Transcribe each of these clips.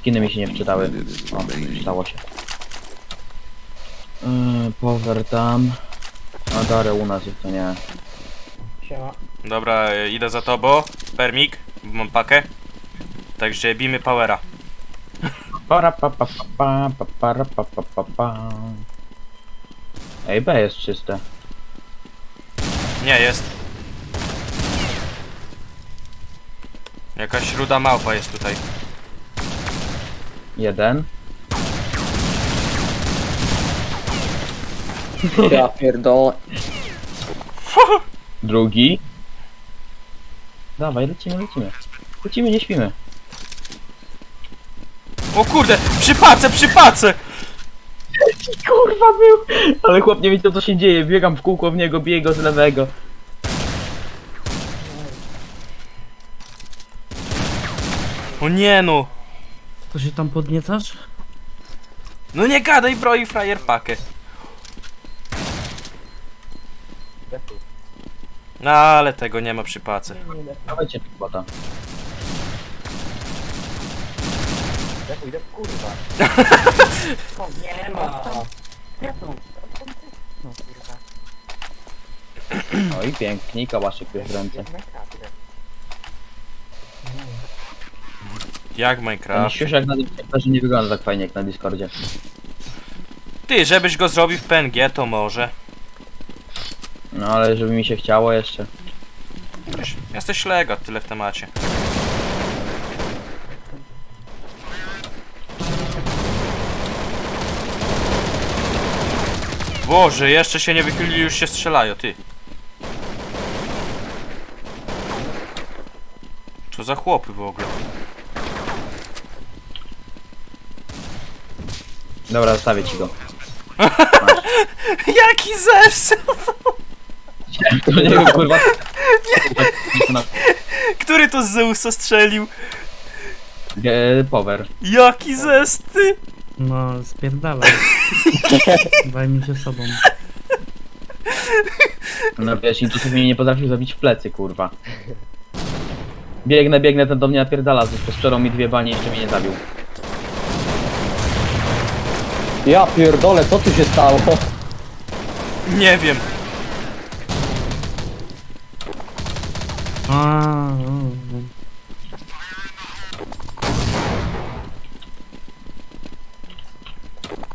Skiny mi się nie wczytały. O, wczytało się. Yy, power tam. A Darę u nas jest to nie. Siema. Dobra, e, idę za tobą. Permik, mam pakę. Także bijmy powera. Para pa pa pa pa pa para pa pa pa pa. Ej, B jest czyste. Nie, jest. Jakaś ruda małpa jest tutaj. Jeden. Ja pierdolę. Drugi. Dawaj, lecimy, lecimy. Lecimy, nie śpimy. O kurde, przy pace, przy pace! Kurwa był! Ale chłop nie wiedział co się dzieje. Biegam w kółko w niego, biję go z lewego. O nie no. To się tam podniecasz? No nie gadaj broi frajer pakę. No ale tego nie ma przy pace. Dawajcie nie ma. No kurwa. No i pięknie, i kałaszek w ręce. Jak Ten Minecraft? siusiak na Discordzie nie wygląda tak fajnie jak na Discordzie. Ty, żebyś go zrobił w PNG to może. No ale żeby mi się chciało jeszcze. Wiesz, Jesteś lega, tyle w temacie. Boże, jeszcze się nie wychylili, już się strzelają, ty. Co za chłopy w ogóle? Dobra, zostawię ci go. Jaki zes! To niego kurwa. Który to z Zeusa strzelił? E, Power. Jaki zes, ty! No, spierdalaj. Daj mi się sobą. No wiesz, i tu sobie mnie nie potrafił zabić w plecy, kurwa. Biegnę, biegnę, ten do mnie napierdala, sprzedał mi dwie banie jeszcze mnie nie zabił. Ja pierdolę, co tu się stało? Nie wiem.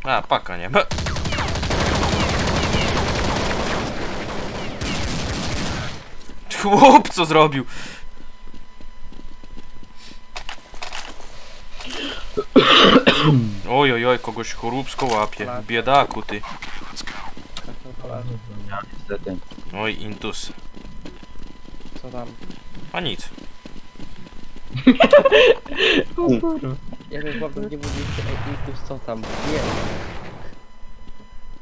A, paka nie ma. Chłop, co zrobił? Oj, oj, oj, kogoś choróbsko łapie. Biedaku, ty. Ja, niestety. Oj, intus. Co tam? A nic. Ja bym chłopem nie mówił, ej, Ikus, co tam? Nie.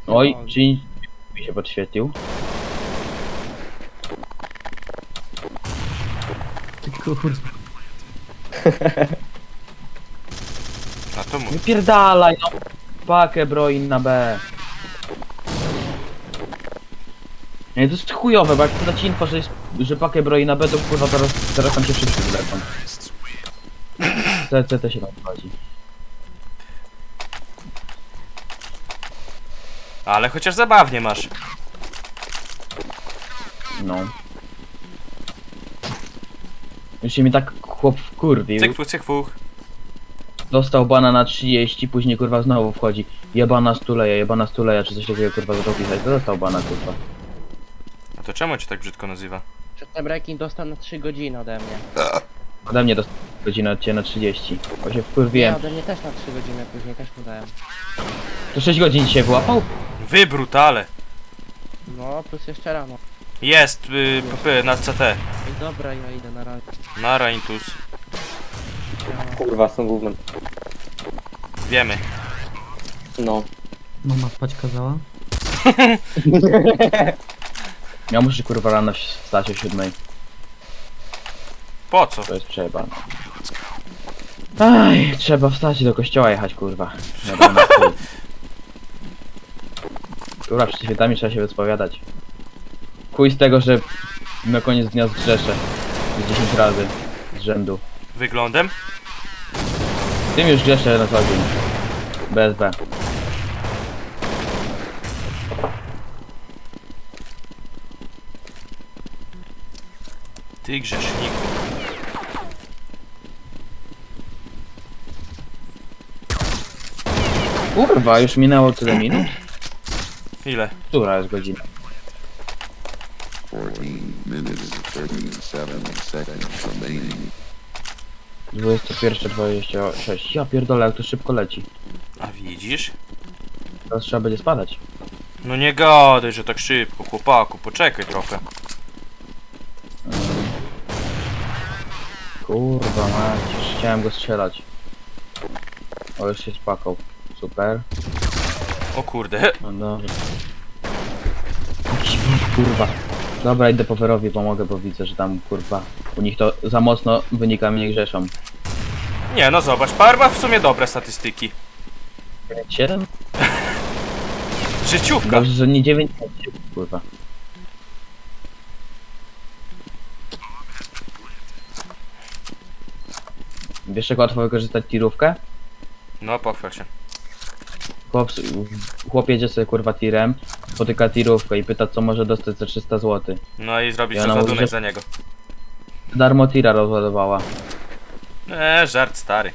Oj, czyli mi się podświetlił. ty kurwa. To mu. Wypierdalaj, no. Pakę broin na B. Nie, to jest chujowe, bo jak chcę dać info, że, jest, że pakę broi na B, to kurwa teraz, teraz tam się wszyscy wylecą. CC to się tam wchodzi. Ale chociaż zabawnie masz. No. Już się mi tak chłop wkurwił. Cykfuch, cykfuch. Dostał bana na 30, później kurwa znowu wchodzi. Jebana stuleja, jebana stuleja, czy coś takiego kurwa zaczął pisać. To dostał bana kurwa. A to czemu cię tak brzydko nazywa? Przedtem ranking dostał na 3 godziny ode mnie. Ode mnie dostał godzinę od ciebie na 30. Bo się Nie, wkurwiłem. ode mnie też na 3 godziny, później też mu dałem. To 6 godzin dzisiaj wyłapał? Wy brutale. No, plus jeszcze rano. Jest, y, PP na CT. Dobra, ja idę na razie. Nara intus. Kurwa, są gównem. Wiemy. No. Mama spać kazała? Ja muszę kurwa rano wstać o 7. Po co? To jest przejebane. Aj, trzeba wstać i do kościoła jechać kurwa. Dobra, na chuj. Kurwa, przed świętami trzeba się wyspowiadać. Chuj z tego, że na koniec dnia zgrzeszę. Z 10 razy z rzędu. Wyglądem? Tym już jeszcze na co dzień. BSB. Ty grzeszniku. Kurwa, już minęło tyle minut? Ile? Która jest godzina? 14 minutes, 37 seconds remaining. 21.26. Ja pierdolę, jak to szybko leci. A widzisz? Teraz trzeba będzie spadać. No nie gadaj, że tak szybko, chłopaku, poczekaj trochę. Kurwa mać, już chciałem go strzelać. O, już się spakał. Super. O kurde, No dobrze. Kurwa. Dobra, idę po Werowi, pomogę, bo widzę, że tam kurwa u nich to za mocno wynikami nie grzeszą. Nie, no zobacz, ma w sumie dobre statystyki. 7? Życiówka. Dobrze, że nie 9, kurwa. Wiesz jak łatwo wykorzystać tirówkę? No, pochwal się. Chłop, chłop jedzie sobie kurwa tirem, spotyka tirówkę i pyta co może dostać za 300 zł. No i zrobić Ja ja na załadunek ulicy- za niego. Darmo tira rozładowała. Eee, żart stary.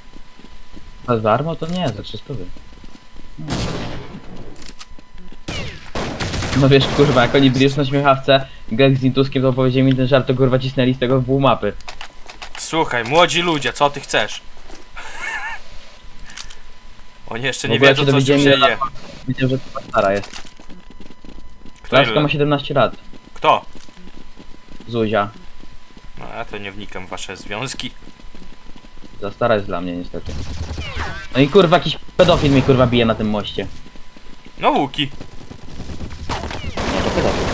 A za darmo to nie, za 300 zł. No wiesz kurwa, jak oni byli już na śmiechawce, Greg z Intuskiem to powiedzieli mi ten żart, to kurwa cisnęli z tego w pół mapy. Słuchaj, młodzi ludzie, co ty chcesz? Oni jeszcze W nie ogóle wiedzą, się co się dowiedziałem, ile dzieje. Że to stara jest. Kto, Laska ile? ma 17 lat. Kto? Zuzia. No, ja to nie wnikam w wasze związki. Za stara jest dla mnie niestety. No i kurwa jakiś pedofil mnie kurwa bije na tym moście. No, Łuki. Nie, to pedofil.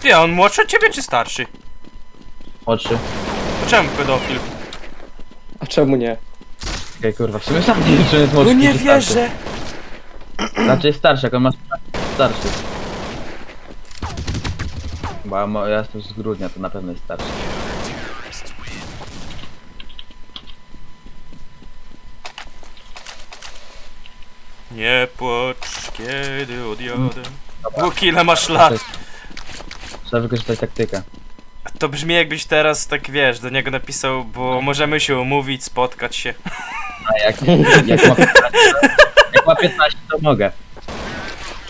Ty, a on młodszy od ciebie czy starszy? Oczy. To czemu pedofil? A czemu nie? Okej kurwa, w sumie sam nie wiem czy on jest młodszy No nie czy starszy. wierzę! Znaczy jest starszy, jak on ma starszy. Bo ja, mo- ja jestem z grudnia, to na pewno jest starszy. Nie płacz, kiedy odjadę. Łuki, ile masz lat? Trzeba wykorzystać taktykę. To brzmi jakbyś teraz, tak wiesz, do niego napisał, bo możemy się umówić, spotkać się. A jak, jak, ma 15, jak ma 15 to mogę.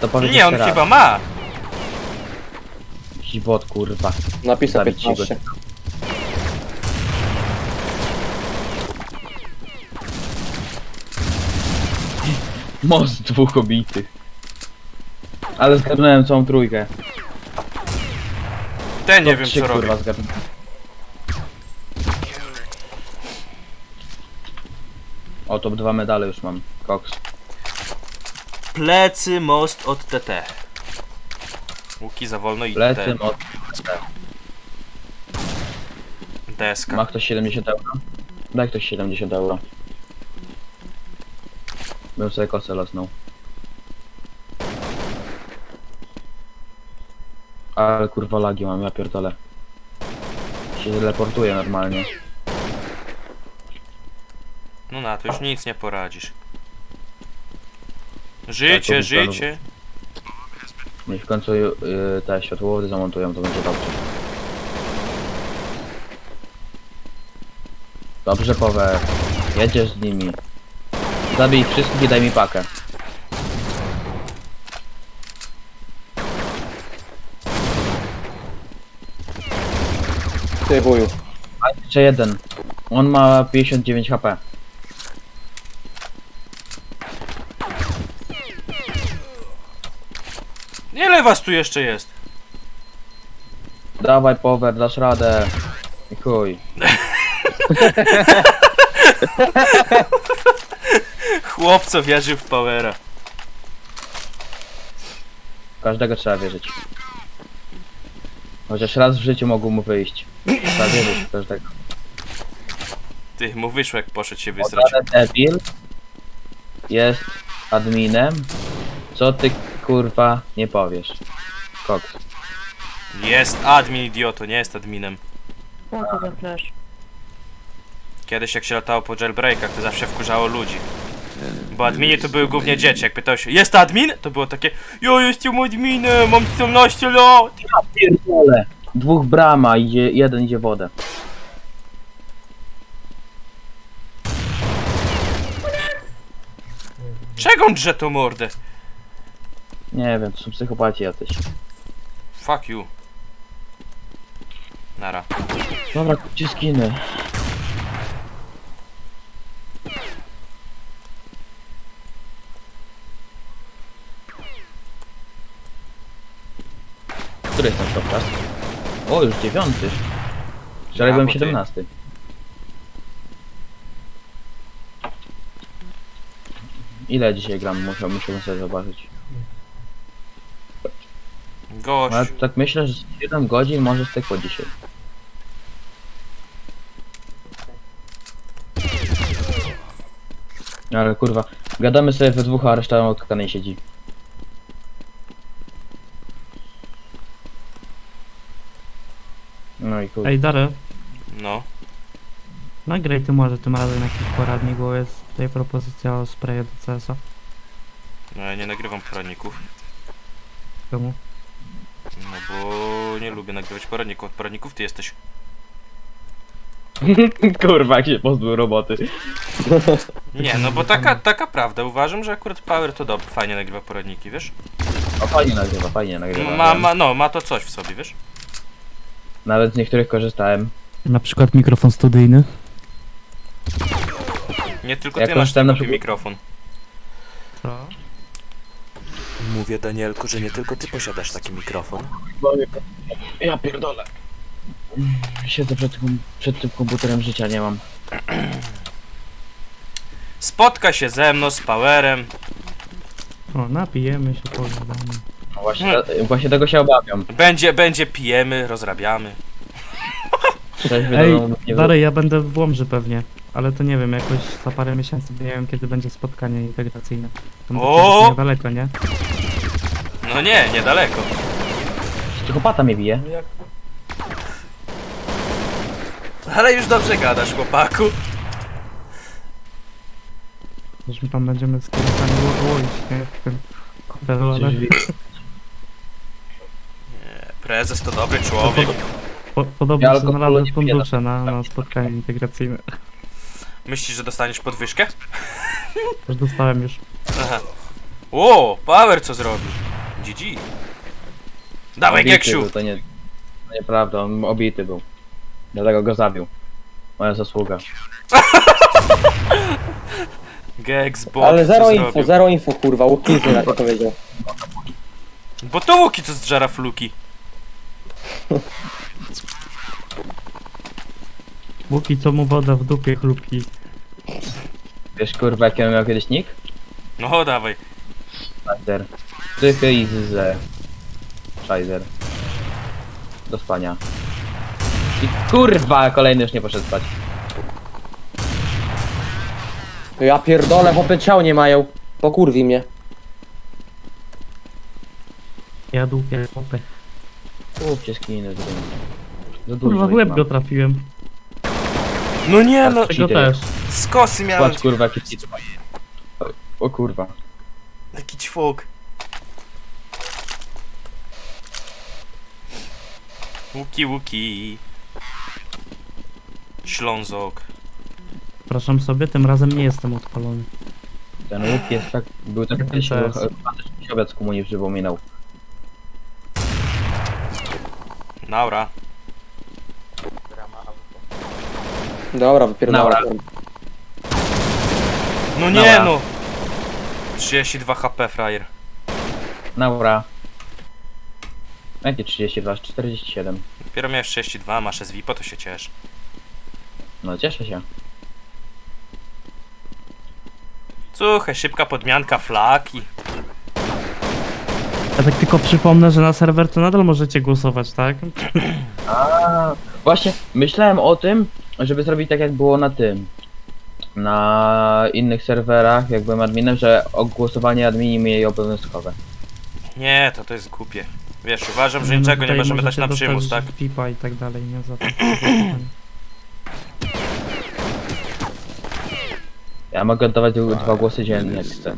To powiedz Nie, on jeszcze raz. chyba ma. Bot kurwa. Napisał Zabić ci go. 15. Most dwóch obitych. Ale zgarnąłem całą trójkę. Ten nie To wiem trzy, co robi. kurwa zgarnąłem. O, top dwa medale już mam. Cox. Plecy most od TT. Łuki za wolno i Plecy, mod. Deska. Ma ktoś 70 euro? Daj ktoś 70 euro. Bym sobie kosę losnął. Ale kurwa lagi mam, ja pierdolę. Się teleportuję normalnie. No na to już nic nie poradzisz. Życie, Tak, życie. Niech w końcu y, te światłowody zamontują, to będzie dobrze. Dobrze, Power. Jedziesz z nimi. Zabij ich wszystkich i daj mi pakę. Ty wuju. A jeszcze jeden. On ma 59 HP. Ile was tu jeszcze jest? Dawaj, Power, dasz radę. I chuj. Chłopco wierzy w Powera. Każdego trzeba wierzyć. Chociaż raz w życiu mogło mu wyjść. Trzeba wierzyć w każdego. Ty, mu wyszło jak poszedł się wysrać. Odradę Devil jest adminem. Co ty kurwa nie powiesz? Cox. Jest admin idioto, nie jest adminem. Za flash. Kiedyś jak się latało po jailbreakach, to zawsze wkurzało ludzi. Bo admini to były głównie dzieci. Jak pytał się, jest admin? To było takie, ja jestem adminem, mam 14 lat. Pierdolę. Dwóch brama, idzie, jeden idzie w wodę. Czego on drze tą mordę? Nie wiem, to są psychopaci jacyś. Fuck you. Nara. Dobra, kupcie skiny. Który jest ten stopczas? O, już dziewiąty. Wczoraj A, byłem bo ty- 17. Ile dzisiaj gram? Muszę, muszę sobie zobaczyć. Gość. Ale tak myślę, że 7 godzin może stykło dzisiaj. Ale kurwa, gadamy sobie we dwóch, a reszta od kanej siedzi. No i kurwa. Ej, Dary, No. nagraj ty może tym razem jakiś poradnik, bo jest tutaj propozycja o sprayu do CS-a. No ja nie nagrywam poradników. Czemu? No bo nie lubię nagrywać poradników. Od poradników ty jesteś. kurwa, jak się pozbył roboty. Nie, no bo taka, taka prawda. Uważam, że akurat Power to dobry, fajnie nagrywa poradniki, wiesz? O, fajnie nagrywa, fajnie nagrywa. Ma, ma, no, ma to coś w sobie, wiesz? Nawet z niektórych korzystałem. Na przykład mikrofon studyjny. Nie tylko Ja ty masz na taki przykład- mikrofon. Co? Mówię Danielku, że nie tylko ty posiadasz taki mikrofon. Ja pierdolę. Siedzę przed, kom- przed tym komputerem, życia nie mam. Spotka się ze mną, z Powerem. O, napijemy się, pogadamy. No właśnie, właśnie tego się obawiam. Będzie, będzie, pijemy, rozrabiamy. Trzeźwy Ej, Dary, ja będę w Łomży pewnie. Ale to nie wiem, jakoś za parę miesięcy, nie wiem kiedy będzie spotkanie integracyjne. To będzie O! przecież niedaleko, nie? No nie, niedaleko. Psychopata mnie bije. Ale już dobrze gadasz, chłopaku. Już my tam będziemy z kierowcami ło- łoić, nie? W tym hotelu, ale Prezes to dobry człowiek. po, podobno Ja alkoholu nie fundusze na, na spotkanie integracyjne. Myślisz, że dostaniesz podwyżkę? Już dostałem już. Aha. O, Power co zrobił? GG. Dawaj, Obity Geksiu! był, To nie, to nieprawda, on obity był. Dlatego go zabił. Moja zasługa. Gex, bo Ale zero co info, zrobił? zero info kurwa, Łukizy na to powiedział. Bo to Łuki co zżera fluki. Łuki co mu woda w dupie chlubki. Wiesz kurwa jaki on miał kiedyś nick? No, dawaj. Scheider. Tychy i zyze. Scheider. Do spania. I kurwa, kolejny już nie poszedł spać. Ja pierdolę, chłopy ciał nie mają. Pokurwi mnie. Ja dupie chłopy. Kupcie skiny, za Za dużo Kurwa w ich łeb mam. go trafiłem. No nie, no. Tego cheater. też. Z kosy miałem Patrz kurwa jaki cheat. O, kurwa. taki ćwok. Łuki, łuki. Ślązok. Przepraszam sobie, tym razem nie jestem odpalony. Ten łuk jest tak, był tak kiedyś to jest? e, obiad z komunii przypominał. Naura. Dobra, wypierdolę. Dobra. No nie Dobra. no. 32 HP, frajer. Naura. Jakie 32? 47. Dopiero miałeś 32, masz SVP, to się ciesz. No cieszę się. Słuchaj, szybka podmianka flaki. Ja tak tylko przypomnę, że na serwer to nadal możecie głosować, tak? A, właśnie myślałem o tym, żeby zrobić tak jak było na tym. Na innych serwerach, jak byłem adminem, że głosowanie admini mieli obowiązkowe. Nie, to to jest głupie. Wiesz, uważam, że No niczego nie możemy dać na przymus, tak? VIP-a i tak dalej, nie za to. Ja mogę oddawać dwa dwa głosy dziennie, jak chcę.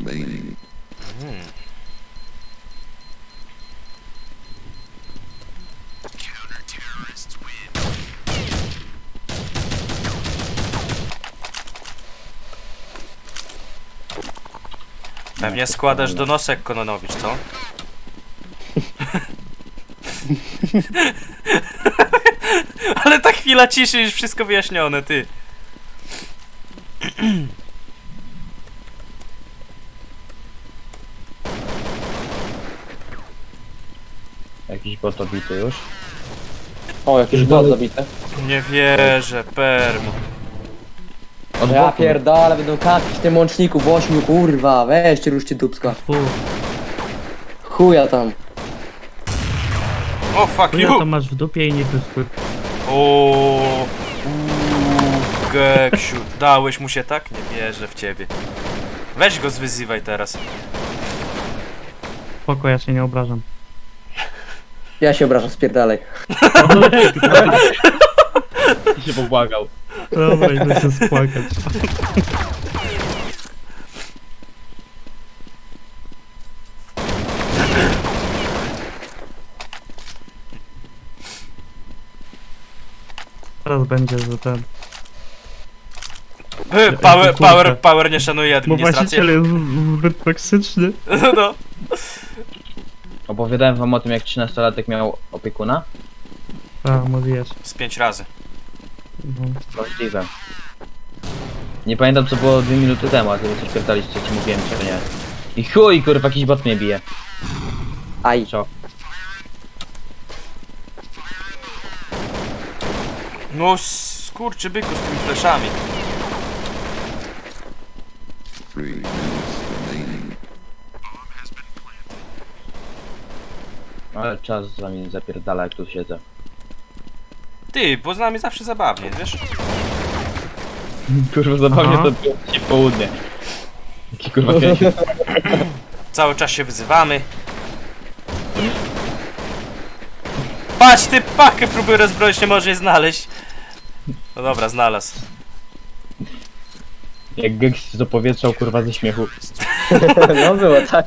Pewnie składasz donosek Kononowicz, co? Ale ta chwila ciszy, już wszystko wyjaśnione, ty. Jakiś bot obity już. O, jakieś bot zabite. Nie wierzę, perm. Od Ja boku. pierdolę, będą kapić w tym łączniku w ośmiu, kurwa. Weźcie, ruszcie dupska. Fu, Chuja tam. O, fuck chuja you! to masz w dupie i nie wyskuj. O, Geksiu, dałeś mu się tak? Nie wierzę w ciebie. Weź go zwyzywaj teraz. Spoko, ja się nie obrażam. Ja się obrażam, spierdalej. się pobłagał. Dobra, idę się spłakać. Teraz będzie, że ten... Hy, Power, power, power nie szanuje Bo administracji. właściciel jest zbyt toksyczny. No. Opowiadałem wam o tym, jak 13-latek miał opiekuna? A, mówiłeś. Z pięć razy. Możliwe. Nie pamiętam co było dwie minuty temu, a ty coś pytaliście, co ci mówiłem, czy nie. I chuj, kurwa, jakiś bot mnie bije. Aj. Co? No skurczy byku z tymi fleszami. Three minutes remaining. Ale czas z wami zapierdala, jak tu siedzę. Ty, bo z nami zawsze zabawnie, wiesz? Kurwa, zabawnie Aha. to było dzisiaj w południe. Jaki kurwa. Cały czas się wyzywamy. Patrz, ty pakę próbuję rozbroić, nie może jej znaleźć. No dobra, znalazł. Jak Gex zapowietrzał, kurwa, ze śmiechu. No było tak.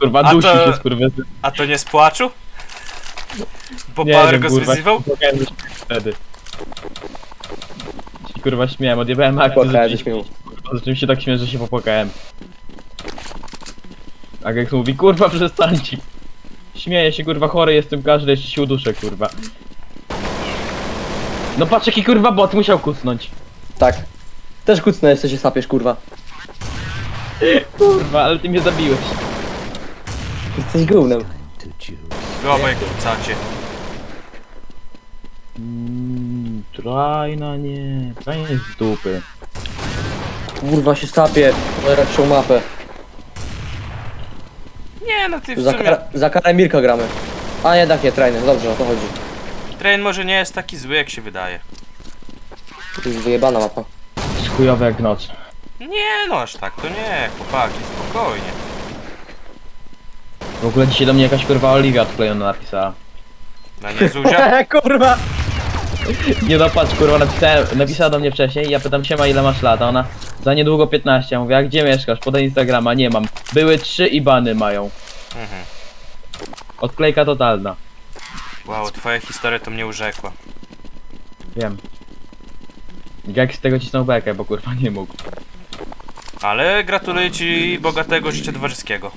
Kurwa, A dusi to- się, kurwa. A to nie z płaczu? Bo Nie Power wiem, go kurwa, zwyzywał? śmiechu wtedy. Się, kurwa, śmiałem, odjebałem akcję, Płakałem ze że śmiechu. Się tak śmiać, że się popłakałem. A Gex mówi, kurwa, przestańcie. Śmieję się, kurwa, chory jestem, każdy jeszcze się uduszę, kurwa. No patrz, jaki kurwa bot musiał kucnąć. Tak. Też kucnę, jeszcze się sapiesz, kurwa. Kurwa, ale ty mnie zabiłeś. Jesteś gównem. Obaj kucacie. Mmm, trajna nie, trajna jest z dupy. Kurwa się sapie. Lepszą mapę. Nie no, ty w Za, sumie... kar za karę Mirka gramy. A nie, tak nie, trajny. Dobrze, o to chodzi. Train może nie jest taki zły, jak się wydaje. To jest wyjebana mapa. Jest chujowe jak noc. Nie no, aż tak to nie, chłopaki, spokojnie. W ogóle dzisiaj do mnie jakaś kurwa Oliwia odklejona napisała. Na nie Zuzia? kurwa! Nie no patrz kurwa, napisałem, napisała do mnie wcześniej ja pytam siema ile masz lat, a ona za niedługo 15, ja mówię a gdzie mieszkasz? Podaj Instagrama, nie mam. Były trzy ibany mają. Mhm. Odklejka totalna. Wow, twoja historia to mnie urzekła. Wiem. Jak z tego cisnął bekę, bo kurwa nie mógł. Ale gratuluję ci bogatego życia towarzyskiego.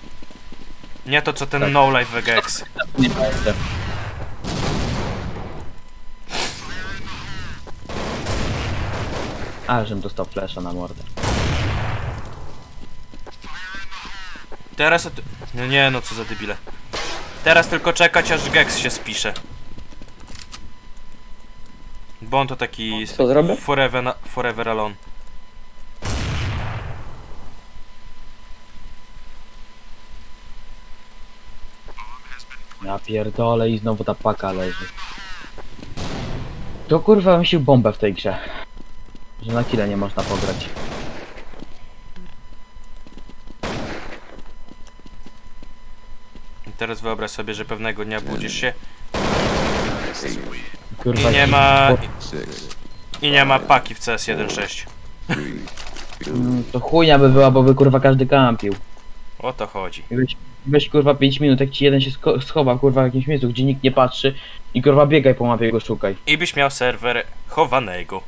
Nie to co ten Tak. no life Vegex. Nie pamiętam. A, żem dostał flesza na mordę. Teraz... No nie no, co za debile. Teraz tylko czekać aż Gex się spisze. Bo on to taki... Co zrobię? Forever, forever alone. Ja pierdolę i znowu ta paka leży. To kurwa wymyślił bombę w tej grze. Że na kile nie można pograć. I teraz wyobraź sobie, że pewnego dnia budzisz się Kurwa i nie ci- ma... I nie ma paki w CS 1.6. three, Mm, To chujnia by była, bo by kurwa każdy kampił. O to chodzi. Weź kurwa 5 minut, jak ci jeden się sko- schowa kurwa w jakimś miejscu, gdzie nikt nie patrzy i kurwa biegaj po mapie go szukaj. I byś miał serwer chowanego.